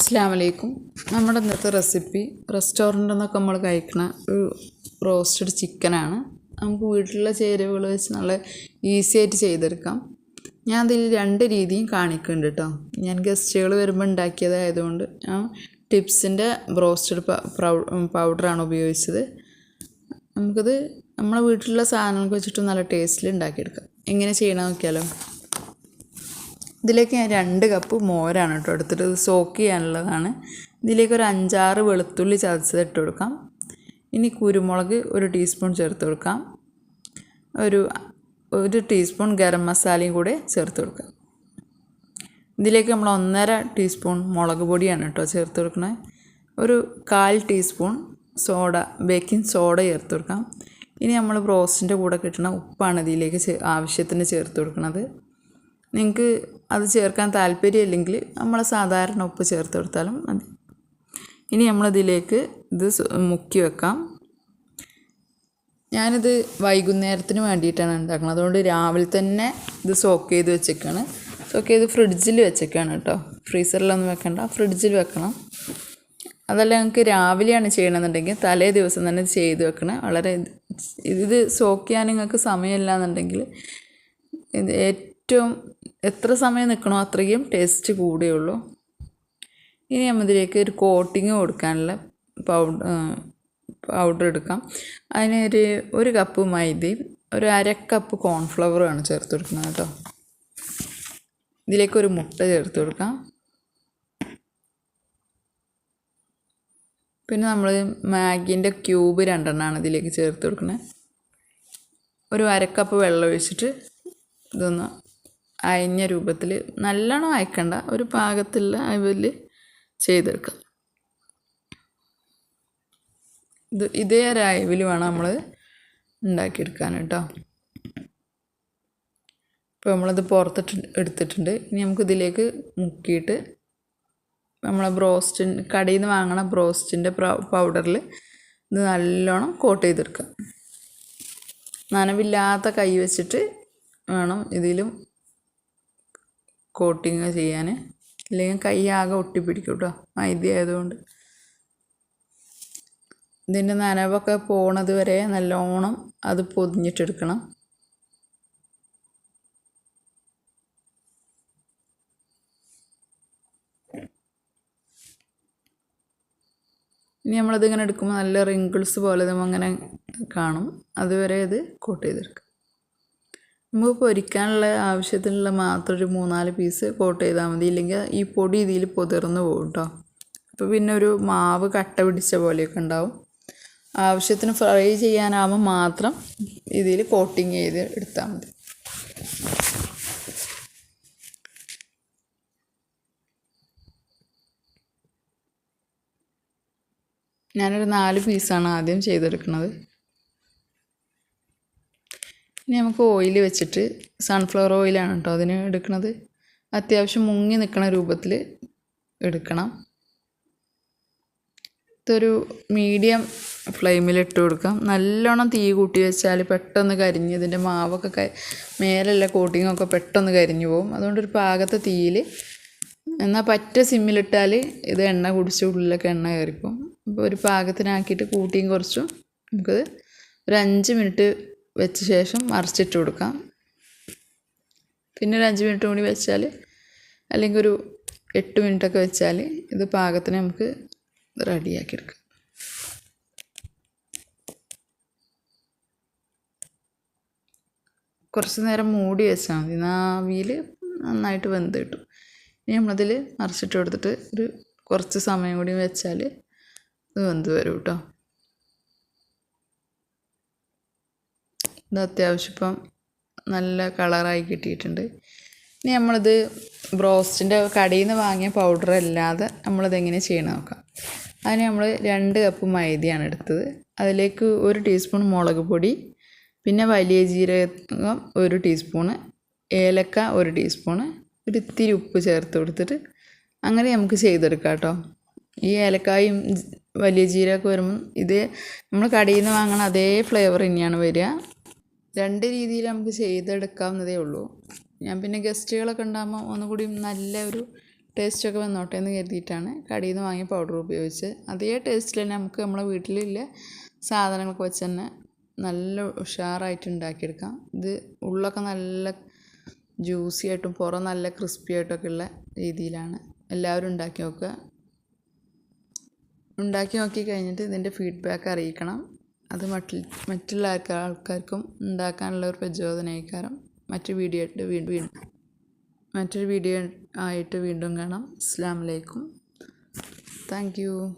അസ്സാം വലൈക്കും നമ്മുടെ ഇന്നത്തെ റെസിപ്പി റെസ്റ്റോറന്റിൽ നിന്നൊക്കെ നമ്മൾ കഴിക്കുന്ന ഒരു റോസ്റ്റഡ് ചിക്കനാണ് നമുക്ക് വീട്ടിലുള്ള ചേരുവകൾ വെച്ച് നല്ല ഈസി ആയിട്ട് ചെയ്തെടുക്കാം. ഞാൻ അതിൽ രണ്ട് രീതിയും കാണിക്കുന്നുണ്ട് കേട്ടോ ഞാൻ ഗസ്റ്റുകൾ വരുമ്പോൾ ഉണ്ടാക്കിയതായതുകൊണ്ട് ഞാൻ ടിപ്സിന്റെ ബ്രോസ്റ്റഡ് പൗഡറാണ് ഉപയോഗിച്ചത്. നമുക്കത് നമ്മളെ വീട്ടിലുള്ള സാധനങ്ങൾക്ക് വെച്ചിട്ട് നല്ല ടേസ്റ്റിൽ ഉണ്ടാക്കിയെടുക്കാം. എങ്ങനെ ചെയ്യണമെന്ന് നോക്കിയാലോ. ഇതിലേക്ക് ഞാൻ രണ്ട് കപ്പ് മോരാണ് കേട്ടോ എടുത്തിട്ട് ഇത് സോക്ക് ചെയ്യാനുള്ളതാണ്. ഇതിലേക്ക് ഒരു അഞ്ചാറ് വെളുത്തുള്ളി ചതച്ചത് ഇട്ട് കൊടുക്കാം. ഇനി കുരുമുളക് ഒരു ടീസ്പൂൺ ചേർത്ത് കൊടുക്കാം. ഒരു ഒരു ടീസ്പൂൺ ഗരം മസാലയും കൂടെ ചേർത്ത് കൊടുക്കാം. ഇതിലേക്ക് നമ്മൾ ഒന്നര ടീസ്പൂൺ മുളക് പൊടിയാണ് കേട്ടോ ചേർത്ത് കൊടുക്കുന്നത്. ഒരു കാൽ ടീസ്പൂൺ സോഡ ബേക്കിംഗ് സോഡ ചേർത്ത് കൊടുക്കാം. ഇനി നമ്മൾ ബ്രോസ്റ്റിന്റെ കൂടെ കിട്ടുന്ന ഉപ്പാണ് ഇതിലേക്ക് ആവശ്യത്തിന് ചേർത്ത് കൊടുക്കുന്നത്. നിങ്ങൾക്ക് അത് ചേർക്കാൻ താല്പര്യമില്ലെങ്കിൽ നമ്മൾ സാധാരണ ഉപ്പ് ചേർത്ത് കൊടുത്താലും മതി. ഇനി നമ്മളിതിലേക്ക് ഇത് മുക്കി വെക്കാം. ഞാനിത് വൈകുന്നേരത്തിന് വേണ്ടിയിട്ടാണ് ഉണ്ടാക്കുന്നത്. അതുകൊണ്ട് രാവിലെ തന്നെ ഇത് സോക്ക് ചെയ്ത് വെച്ചേക്കാണ്. സോക്ക് ചെയ്ത് ഫ്രിഡ്ജിൽ വെച്ചേക്കാണ് കേട്ടോ. ഫ്രീസറിലൊന്നും വെക്കണ്ട ഫ്രിഡ്ജിൽ വെക്കണം. അതല്ല ഞങ്ങൾക്ക് രാവിലെയാണ് ചെയ്യണമെന്നുണ്ടെങ്കിൽ തലേ ദിവസം തന്നെ ചെയ്ത് വെക്കണം. വളരെ ഇത് സോക്ക് ചെയ്യാൻ നിങ്ങൾക്ക് സമയമില്ല എന്നുണ്ടെങ്കിൽ ഏറ്റവും എത്ര സമയം നിൽക്കണോ അത്രയും ടേസ്റ്റ് കൂടുകയുള്ളൂ. ഇനി നമ്മതിലേക്ക് ഒരു കോട്ടിങ് കൊടുക്കാനുള്ള പൗഡർ പൗഡർ എടുക്കാം. അതിനൊരു ഒരു കപ്പ് മൈദയും ഒരു അര കപ്പ് കോൺഫ്ലവറുമാണ് ചേർത്ത് കൊടുക്കുന്നത് കേട്ടോ. ഇതിലേക്ക് ഒരു മുട്ട ചേർത്ത് കൊടുക്കാം. പിന്നെ നമ്മൾ മാഗിന്റെ ക്യൂബ് രണ്ടെണ്ണമാണ് ഇതിലേക്ക് ചേർത്ത് കൊടുക്കുന്നത്. ഒരു അരക്കപ്പ് വെള്ളം ഒഴിച്ചിട്ട് ഇതൊന്ന് അയഞ്ഞ രൂപത്തിൽ നല്ലോണം അയക്കണ്ട ഒരു പാകത്തിലുള്ള അയവിൽ ചെയ്തെടുക്കാം. ഇത് ഇതേ ഒരു അയവിൽ വേണം നമ്മൾ ഉണ്ടാക്കിയെടുക്കാൻ കേട്ടോ. ഇപ്പോൾ നമ്മളത് പുറത്തിട്ട് എടുത്തിട്ടുണ്ട്. ഇനി നമുക്ക് ഇതിലേക്ക് മുക്കിയിട്ട് നമ്മളെ ബ്രോസ്റ്റിൻ കടയിൽ നിന്ന് വാങ്ങണ ബ്രോസ്റ്റിന്റെ പൗഡറിൽ ഇത് നല്ലോണം കോട്ട് ചെയ്തെടുക്കാം. നനവില്ലാത്ത കൈ വെച്ചിട്ട് വേണം ഇതിലും കോട്ടിങ് ചെയ്യാൻ. അല്ലെങ്കിൽ കൈ ആകെ ഒട്ടിപ്പിടിക്കും കേട്ടോ മൈദ ആയതുകൊണ്ട്. ഇതിന്റെ നനവൊക്കെ പോണത് വരെ നല്ലോണം അത് പൊതിഞ്ഞിട്ടെടുക്കണം. ഇനി നമ്മളതിങ്ങനെ എടുക്കുമ്പോൾ നല്ല റിങ്കിൾസ് പോലെ അങ്ങനെ കാണും. അതുവരെ ഇത് കോട്ട് ചെയ്തെടുക്കുക നമുക്ക് പൊരിക്കാനുള്ള ആവശ്യത്തിനുള്ള മാത്രം ഒരു മൂന്നാൽ പീസ് കോട്ട് ചെയ്താൽ മതി. ഇല്ലെങ്കിൽ ഈ പൊടി ഇതിൽ പൊതിർന്ന് പോകും കേട്ടോ അപ്പോൾ പിന്നെ ഒരു മാവ് കട്ട പിടിച്ച പോലെയൊക്കെ ഉണ്ടാവും. ആവശ്യത്തിന് ഫ്രൈ ചെയ്യാനാകുമ്പോൾ മാത്രം ഇതിൽ കോട്ടിങ് ചെയ്ത് എടുത്താൽ മതി. ഞാനൊരു നാല് പീസാണ് ആദ്യം ചെയ്തെടുക്കുന്നത്. ഇനി നമുക്ക് ഓയിൽ വെച്ചിട്ട് സൺഫ്ലവർ ഓയിലാണ് കേട്ടോ അതിന് എടുക്കുന്നത് അത്യാവശ്യം മുങ്ങി നിൽക്കുന്ന രൂപത്തിൽ എടുക്കണം. ഇതൊരു മീഡിയം ഫ്ലെയിമിൽ ഇട്ട് കൊടുക്കാം. നല്ലോണം തീ കൂട്ടി വെച്ചാൽ പെട്ടെന്ന് കരിഞ്ഞ് ഇതിന്റെ മാവൊക്കെ ക മേലുള്ള കോട്ടിങ്ങൊക്കെ പെട്ടെന്ന് കരിഞ്ഞു പോകും അതുകൊണ്ട് ഒരു പാകത്തെ തീയിൽ എന്നാൽ പറ്റ സിമ്മിലിട്ടാൽ ഇത് എണ്ണ കുടിച്ച് ഉള്ളിലൊക്കെ എണ്ണ കയറിപ്പോവും. അപ്പോൾ ഒരു പാകത്തിനാക്കിയിട്ട് കൂട്ടിയും കുറച്ചും നമുക്കത് ഒരു അഞ്ച് മിനിറ്റ് വെച്ച ശേഷം മറിച്ചിട്ട് കൊടുക്കാം. പിന്നെ ഒരു അഞ്ച് മിനിറ്റ് കൂടി വെച്ചാൽ അല്ലെങ്കിൽ ഒരു എട്ട് മിനിറ്റൊക്കെ വെച്ചാൽ ഇത് പാകത്തിന് നമുക്ക് റെഡിയാക്കി എടുക്കാം. കുറച്ച് നേരം മൂടി വെച്ചാൽ മതി. നാവിയിൽ നന്നായിട്ട് വെന്ത് കിട്ടും. ഇനി നമ്മളതിൽ മറിച്ചിട്ട് കൊടുത്തിട്ട് ഒരു കുറച്ച് സമയം കൂടി വെച്ചാൽ ഇത് വെന്ത് വരും കേട്ടോ. ഇത് അത്യാവശ്യം ഇപ്പം നല്ല കളറായി കിട്ടിയിട്ടുണ്ട്. ഇനി നമ്മളിത് ബ്രോസ്റ്റിന്റെ കടയിൽ നിന്ന് വാങ്ങിയ പൗഡർ അല്ലാതെ നമ്മളിത് എങ്ങനെ ചെയ്യണം നോക്കാം. അതിന് നമ്മൾ രണ്ട് കപ്പ് മൈദയാണ് എടുത്തത്. അതിലേക്ക് ഒരു ടീസ്പൂൺ മുളക് പൊടി പിന്നെ വലിയ ജീരകം ഒരു ടീസ്പൂണ് ഏലക്ക ഒരു ടീസ്പൂണ് ഒരു ഇത്തിരി ഉപ്പ് ചേർത്ത് കൊടുത്തിട്ട് അങ്ങനെ നമുക്ക് ചെയ്തെടുക്കാം കേട്ടോ. ഈ ഏലക്കായും വലിയ ജീരകമൊക്കെ വരുമ്പം ഇത് നമ്മൾ കടയിൽ നിന്ന് വാങ്ങണ അതേ ഫ്ലേവർ തന്നെയാണ് വരിക. രണ്ട് രീതിയിൽ നമുക്ക് ചെയ്തെടുക്കാവുന്നതേ ഉള്ളൂ. ഞാൻ പിന്നെ ഗസ്റ്റുകളൊക്കെ ഉണ്ടാകുമ്പോൾ ഒന്നുകൂടി നല്ല ഒരു ടേസ്റ്റൊക്കെ വന്നോട്ടെ എന്ന് കരുതിയിട്ടാണ് കടയിൽ നിന്ന് വാങ്ങിയ പൗഡർ ഉപയോഗിച്ച്. അതേ ടേസ്റ്റിൽ തന്നെ നമുക്ക് നമ്മളെ വീട്ടിലുള്ള സാധനങ്ങളൊക്കെ വെച്ച് തന്നെ നല്ല ഉഷാറായിട്ട് ഉണ്ടാക്കിയെടുക്കാം. ഇത് ഉള്ളൊക്കെ നല്ല ജ്യൂസി ആയിട്ടും പുറം നല്ല ക്രിസ്പി ആയിട്ടൊക്കെ ഉള്ള രീതിയിലാണ് എല്ലാവരും ഉണ്ടാക്കി നോക്കുക. ഉണ്ടാക്കി നോക്കി കഴിഞ്ഞിട്ട് ഇതിന്റെ ഫീഡ്ബാക്ക് അറിയിക്കണം. അത് മറ്റ് മറ്റുള്ള ആൾക്കാ- ആൾക്കാർക്കും ഉണ്ടാക്കാനുള്ള ഒരു പ്രചോദനമായിക്കാരം മറ്റു വീഡിയോ ആയിട്ട് വീണ്ടും മറ്റൊരു വീഡിയോ ആയിട്ട് വീണ്ടും കാണാം. അസ്സലാമു അലൈക്കും. Thank you